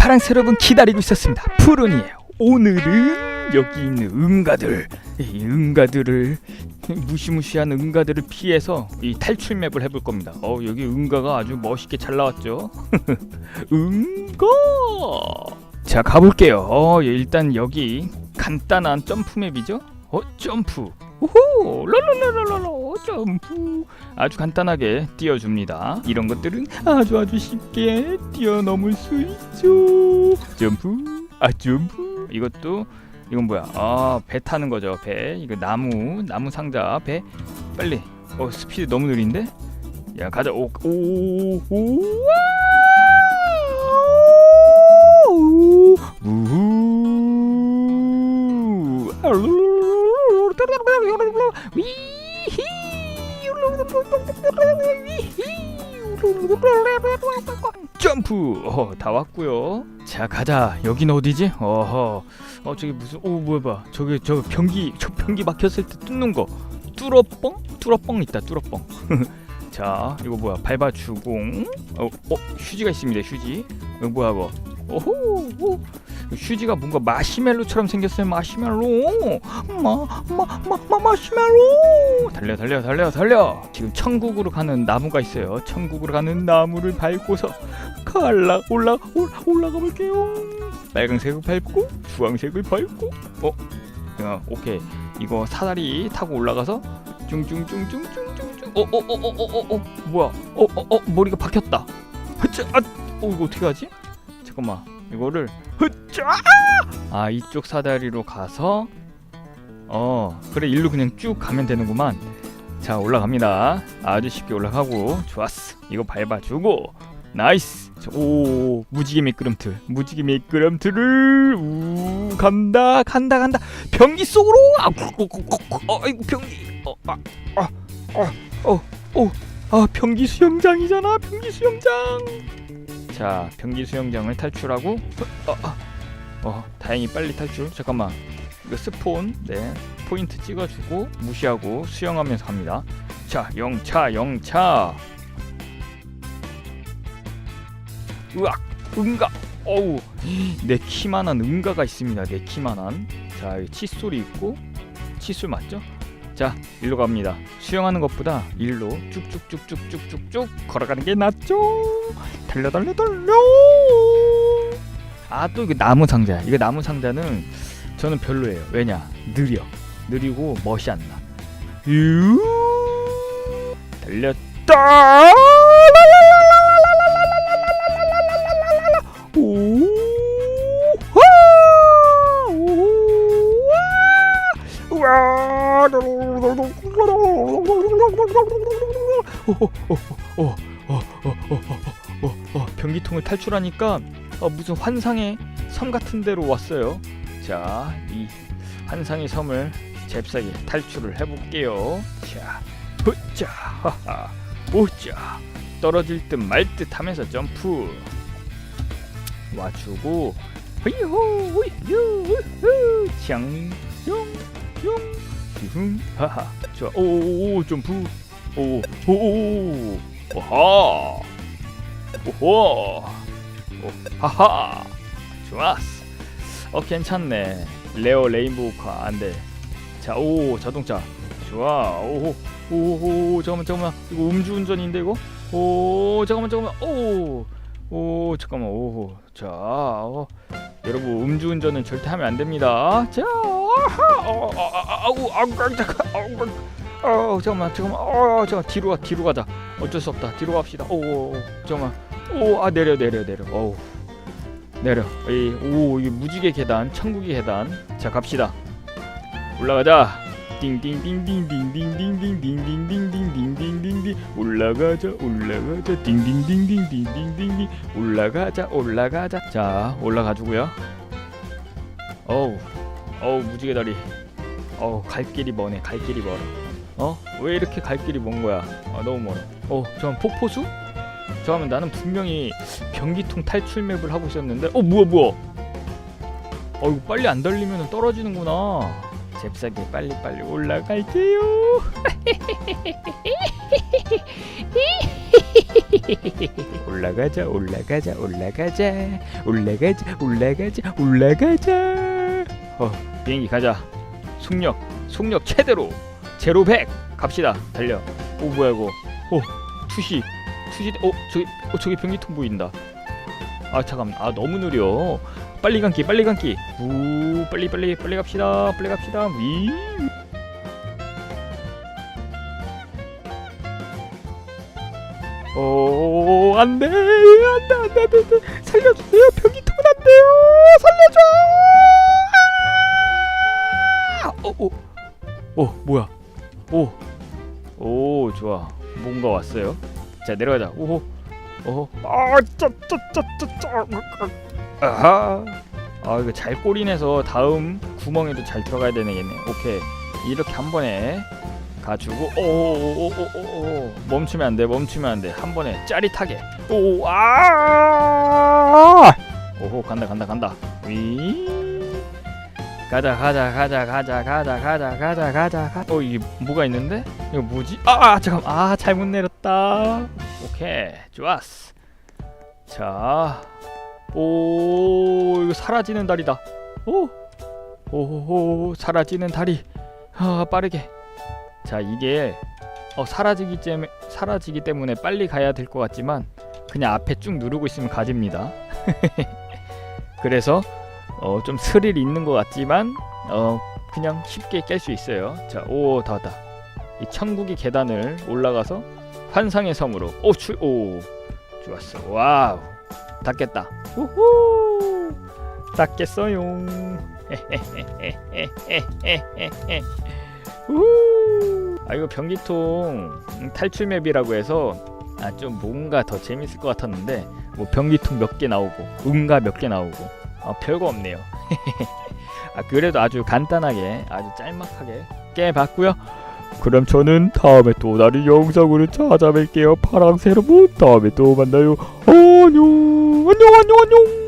파랑새 여러분 기다리고 있었습니다. 푸른이에요. 오늘은 여기 있는 응가들, 이 응가들을 무시무시한 응가들을 피해서 이 탈출 맵을 해볼 겁니다. 어 여기 응가가 아주 멋있게 잘 나왔죠. 응가. 자 가볼게요. 어 일단 여기 간단한 점프 맵이죠. 어 점프. 오호 랄랄랄랄라 점프. 아주 간단하게 띄워줍니다. 이런 것들은 아주 아주 쉽게 뛰어넘을 수 있죠. 점프 아 점프. 이것도 이건 뭐야? 아 배 타는 거죠 배. 이거 나무 나무 상자 배. 빨리. 어 스피드 너무 느린데? 야 가자. 오오오 우후 점프! 어, 다 왔고요. 자 가자. 여긴 어디지? 어허. 어 저기 무슨 오 뭐야 봐 저기 저 변기 저 변기 막혔을 때 뚫는 거. 뚫어뻥? 뚫어뻥 있다 뚫어뻥. 자 이거 뭐야? 밟아주고 어, 어 휴지가 있습니다 휴지. 이거 뭐야 이거? 오호 오. 휴지가 뭔가 마시멜로처럼 생겼어요. 마시멜로. 마 마 마 마 마시멜로. 달려 달려 달려 달려. 지금 천국으로 가는 나무가 있어요. 천국으로 가는 나무를 밟고서 갈라 올라 올라 올라가 볼게요. 빨간색을 밟고 주황색을 밟고. 어? 야, 오케이. 이거 사다리 타고 올라가서 쭝쭝쭝쭝쭝쭝쭝 어어어어어어. 어, 뭐야? 어어 어 머리가 박혔다. 아 어, 이거 어떻게 하지? 잠깐만 이거를 흐짜 아 이쪽 사다리로 가서 어 그래 일로 그냥 쭉 가면 되는구만. 자 올라갑니다. 아주 쉽게 올라가고 좋았어. 이거 밟아주고 나이스! 자, 오 무지개 미끄럼틀 무지개 미끄럼틀을 우 간다 간다 간다. 변기 속으로! 아 어, 아이고 변기. 어아아어어아 변기 수영장이잖아 변기 수영장 자 변기 수영장을 탈출하고 어, 어, 어 다행히 빨리 탈출. 잠깐만. 이거 스폰 네 포인트 찍어주고 무시하고 수영하면서 갑니다. 자 영차 영차. 으악 응가. 어우 내 키만한 응가가 있습니다. 내 키만한. 자 여기 칫솔이 있고 칫솔 맞죠? 자 일로 갑니다. 수영하는 것보다 일로 쭉쭉쭉쭉쭉쭉쭉 걸어가는 게 낫죠? 달려 달려 달려! 아 또 이거 나무 상자야 이거 나무 상자는 저는 별로예요. 왜냐? 느려. 느리고 멋이 안 나. 유! 달렸다 어, 변기통을 탈출하니까 어, 무슨 환상의 섬 같은 데로 왔어요. 자, 이 환상의 섬을 잽싸게 탈출을 해볼게요. 자, 후자, 하하, 오자, 떨어질 듯 말 듯 하면서 점프 와주고, 후이호, 후이후, 짱, 용, 용, 흉, 하하, 좋아, 오오오, 점프, 오, 오 오, 오하. 오호. 오, 하하. 좋았어. 어 괜찮네. 레어 레인보우카 안돼. 자 오 자동차. 좋아. 오호 오호 잠깐만 잠깐만. 이거 음주운전인데 이거? 오 잠깐만 잠깐만. 오 오 잠깐만. 오호 자 어, 여러분 음주운전은 절대 하면 안 됩니다. 자 아하. 어, 아, 아, 아우 아우 깜짝아. 아우 깜- 어 잠깐만 잠깐만 어 잠깐 뒤로 가 뒤로 가자 어쩔 수 없다 뒤로 갑시다 오 잠깐만 오아 내려 내려 내려 어우 내려 이오 이게 무지개 계단 천국의 계단 자 갑시다 올라가자 띵띵띵띵띵띵띵띵띵띵띵띵띵띵띵 올라가자 올라가자 띵띵띵띵띵띵띵 올라가자 올라가자 자 올라가 주고요 어우 어우 무지개 다리 어우 갈 길이 머네 갈 길이 멀어 어? 왜 이렇게 갈 길이 먼 거야? 아 너무 멀어. 어, 잠깐 폭포수? 잠깐만 나는 분명히 변기통 탈출 맵을 하고 있었는데, 어 뭐야 뭐야? 어 이거 빨리 안 달리면 떨어지는구나. 잽싸게 빨리 빨리 올라갈게요. 올라가자 올라가자 올라가자 올라가자 올라가자 올라가자 어 비행기 가자 속력 속력 최대로 제로 백 갑시다 달려 오 뭐야 이거 오 투시 투시 어 저기 어 저기 변기통 보인다 아 잠깐 아 너무 느려 빨리 감기 빨리 감기 우 빨리 빨리 빨리 갑시다 빨리 갑시다 위 오, 안 돼. 안 돼, 안 돼, 안 돼, 안 돼. 살려주세요. 변기통은 안 돼요. 살려줘. 아! 오, 오. 오, 뭐야? 오. 오, 좋아. 뭔가 왔어요. 자, 내려가자. 오호. 오호. 아, 짜, 짜, 짜, 짜, 짜. 아하. 아, 이거 잘 꼬리내서 다음 구멍에도 잘 들어가야 되겠네. 오케이. 이렇게 한 번에 가지고 오오오오오오 멈추면 안돼 멈추면 안돼 한 번에 짜릿하게 오아 오호 간다 간다 간다 위 가자 가자 가자 가자 가자 가자 가자 가자 가자 어 이게 뭐가 있는데? 이거 뭐지? 아 아, 잠깐 아 잘못 내렸다. 오케이 좋았어. 자오 이거 사라지는 다리다. 오 오호 사라지는 다리. 아 빠르게. 자 이게 어, 사라지기 때문에 사라지기 때문에 빨리 가야 될 것 같지만 그냥 앞에 쭉 누르고 있으면 가집니다. 그래서 어, 좀 스릴 있는 것 같지만 어, 그냥 쉽게 깰 수 있어요. 자, 오, 다 왔다. 이 천국의 계단을 올라가서 환상의 섬으로 오, 출, 오, 좋았어. 와우, 다 깼다. 우후, 다 깼어요. 우후. 아 이거 변기통 탈출 맵이라고 해서 아 좀 뭔가 더 재밌을 것 같았는데 뭐 변기통 몇 개 나오고 응가 몇 개 나오고 아 별거 없네요. 아 그래도 아주 간단하게 아주 짤막하게 깨봤고요. 그럼 저는 다음에 또 다른 영상으로 찾아뵐게요. 파랑새 여러분 다음에 또 만나요. 안녕 안녕 안녕 안녕.